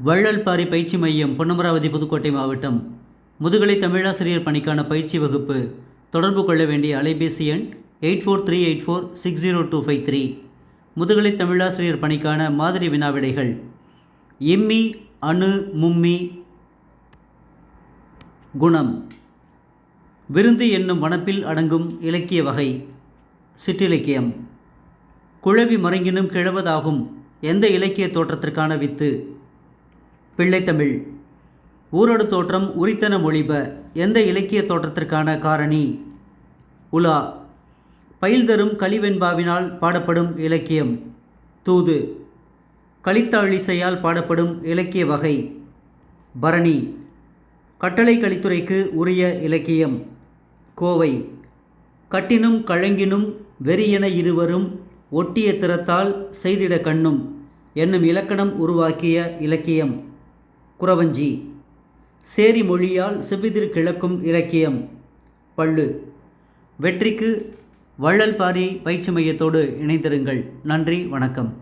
வள்ளல்பாரி பயிற்சி மையம் பொன்னமராவதி புதுக்கோட்டை மாவட்டம். முதுகலை தமிழாசிரியர் பணிக்கான பயிற்சி வகுப்பு. தொடர்பு கொள்ள வேண்டிய அலைபேசி எண் eight four three eight four six zero two five three. முதுகலை தமிழாசிரியர் பணிக்கான மாதிரி வினாவிடைகள் இம்மி அணு மும்மி. குணம். விருந்து என்னும் வனப்பில் அடங்கும் இலக்கிய வகை. சிற்றிலக்கியம். குழவி மறைங்கினும் கிழவதாகும் எந்த இலக்கிய தோற்றத்திற்கான வித்து? பிள்ளைத்தமிழ். ஊரடு தோற்றம் உரித்தன மொழிப எந்த இலக்கிய தோற்றத்திற்கான காரணி? உலா. பயில் தரும் கலிவெண்பாவினால் பாடப்படும் இலக்கியம். தூது. கலித்தாழிசையால் பாடப்படும் இலக்கிய வகை. பரணி. கட்டளை கலித்துறைக்கு உரிய இலக்கியம். கோவை. கட்டினும் கழங்கினும் வெறியென இருவரும் ஒட்டிய திறத்தால் செய்திட கண்ணும் என்னும் இலக்கணம் உருவாக்கிய இலக்கியம். குறவஞ்சி சேரி மொழியால் செவ்விதிர் கிழக்கும் இலக்கியம். பள்ளு. வெற்றிக்கு வள்ளல் பாரி பயிற்சி மையத்தோடு இணைந்திருங்கள். நன்றி வணக்கம்.